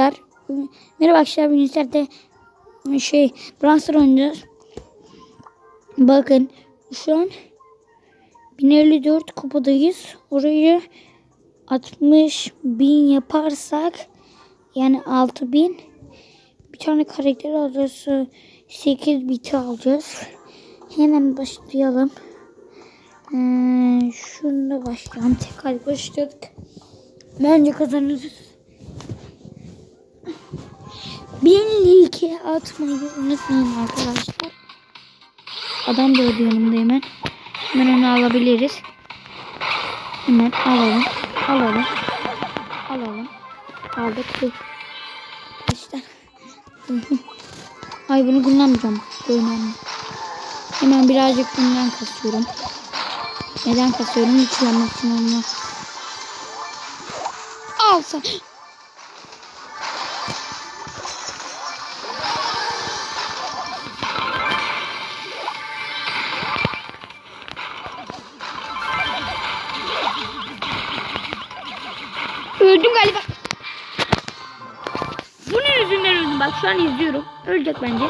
arkadaşlar. Merhaba arkadaşlar. Bugün sizlerle şey Branstar oynayacağız. Bakın şu an 1054 kupadayız. Orayı 60 bin yaparsak yani 6000 bir tane karakter alacağız. 8 biti alacağız. Hemen başlayalım. Ee, şununla başlayalım. Tekrar başladık. Bence kazanırız. Bir iki atmayı unutmayın arkadaşlar. Adam da öldü yanımda hemen. Hemen onu alabiliriz. Hemen alalım. Alalım. Alalım. Aldık. Arkadaşlar. Ay bunu kullanmayacağım. Önemli. Hemen birazcık bundan kasıyorum. Neden kasıyorum? Hiç için onu. Al. Şu an izliyorum. Ölecek bence.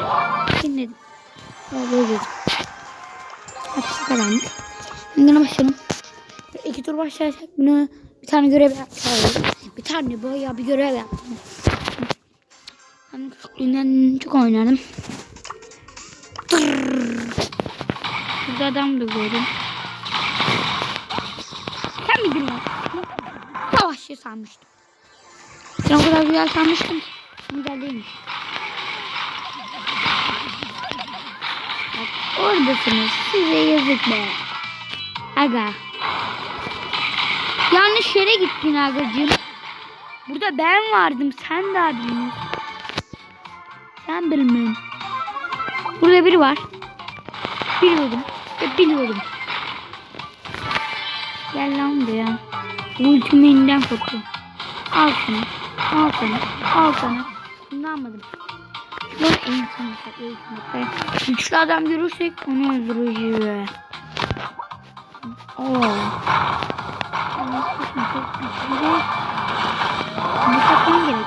Dinledim. Ya böyle. Hadi karanlık. Yine başlayalım. İki tur başlarsak bunu bir tane görev yapacağız. Bir tane bayağı bir görev yaptım. Ben küçüklüğünden çok oynardım. Burada adam da gördüm. Sen miydin lan? Savaşçı sanmıştım. Sen o kadar güzel sanmıştım. ki. Güzel değilmiş. Oradasınız. Size yazık be. Aga. Yanlış yere gittin agacığım. Burada ben vardım. Sen daha bilmiyorsun. Sen bilmiyorsun. Burada biri var. Biliyordum. Biliyordum. Gel lan buraya. Ultimainden korkuyorum. Al şunu. Al sana. Al sana. Bunu almadım. En son mesela. Güçlü adam görürsek onu öldüreceğiz. Oo. Ne takmam gerek?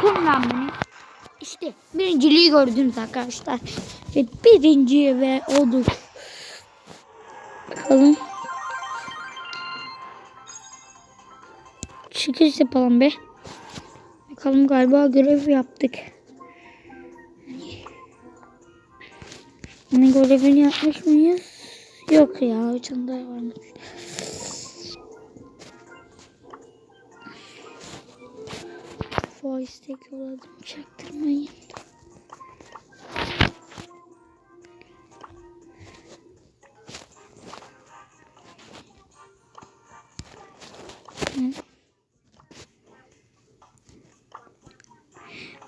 Kullan beni. İşte birinciliği gördünüz arkadaşlar. Ve birinci ve olduk. Bakalım. Çıkış yapalım be. Bakalım galiba görev yaptık. Hani görevini yapmış mıyız? Yok ya. Uçanda varmış. Voice tek yolladım. Çaktırmayın.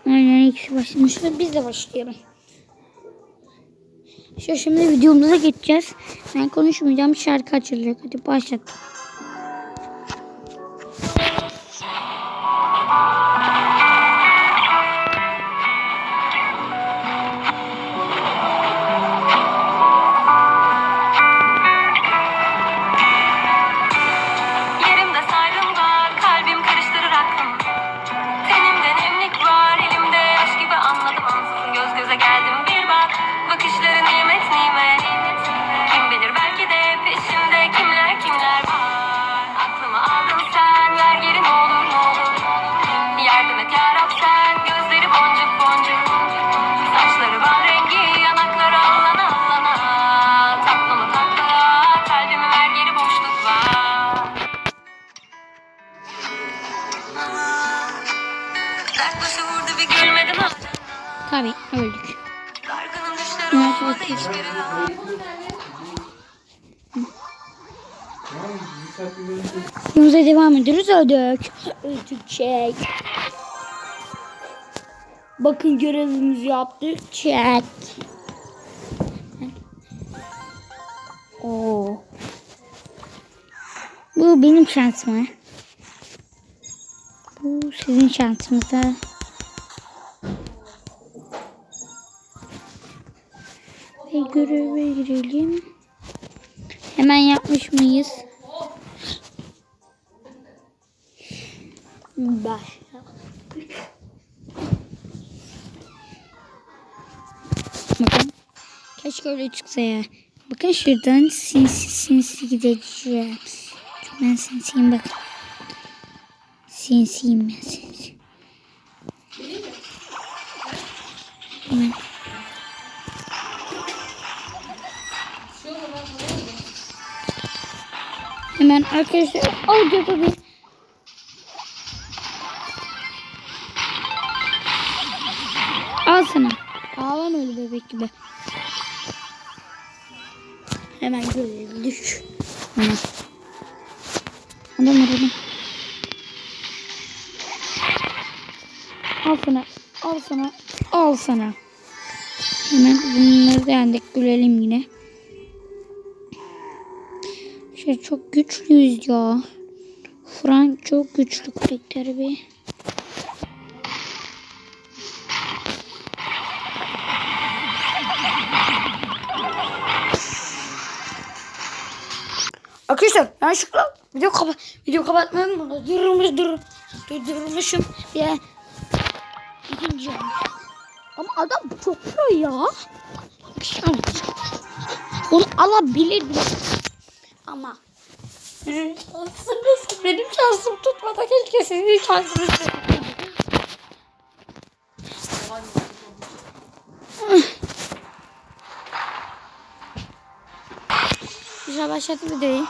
Aynen ikisi başlamışlar. Biz de başlayalım. Şu şimdi videomuza geçeceğiz. Ben konuşmayacağım. Şarkı açılacak. Hadi başlat. Tabii öldük. Yolumuza devam ediyoruz. Öldük. Öldük çek. Bakın görevimizi yaptık. Çek. Oo. Bu benim şansım. Bu sizin şansınız. Ve göreve girelim. Hemen yapmış mıyız? Başla. Bakın. Keşke öyle çıksa ya. Bakın şuradan sinsi sinsi gideceğim. Ben sinsiyim bak. Sinsiyim ben sinsi. Hemen arkadaşlar alacağız tabii. Al sana. Ağlama öyle bebek gibi. Hemen görelim. Düş. Hemen. Adam aradım. Al sana. Al sana. Al sana. Hemen bunları da yendik. Gülelim yine. Şey çok güçlüyüz ya. Frank çok güçlü karakteri bir. Arkadaşlar yanlışlıkla video kapat video kapatmayı bunu durmuş dur durdurmuşum ya ikinci. Ama adam çok pro ya. Onu alabilir. Ama benim şansım tutmadı keşke sizin şansınız tutmaydı. Güzel başladı videoyu.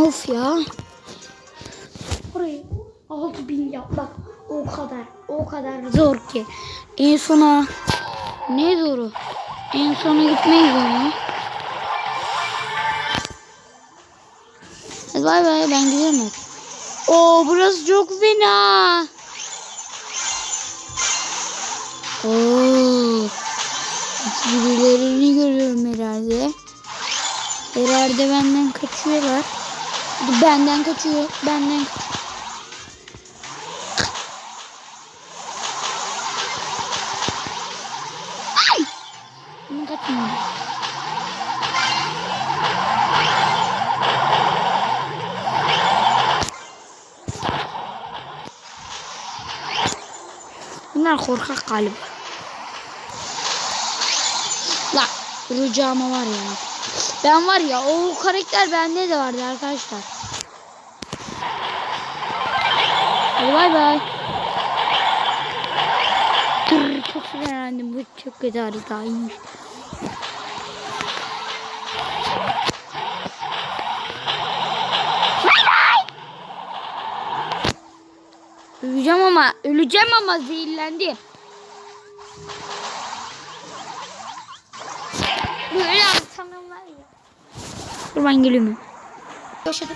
Of ya. Orayı 6000 yapmak o kadar o kadar zor ki. En sona ne zoru? En sona gitmeyiz ama. Hadi bay bay ben gidiyorum hadi. Oo burası çok fena. Oo. Birilerini görüyorum herhalde. Herhalde benden kaçıyorlar. Benden kaçıyor. Benden kaçıyor. Ay! Bunu kaçmıyor. Bunlar korkak galiba. La vuracağıma var ya. Ben var ya o karakter bende de vardı arkadaşlar. Bay bay. Çok sinirlendim. Bu çok kötü haritaymış. Bay bay. Öleceğim ama, zehirlendim. Böyle insanlar var ya. Dur ben geliyorum. Arkadaşlar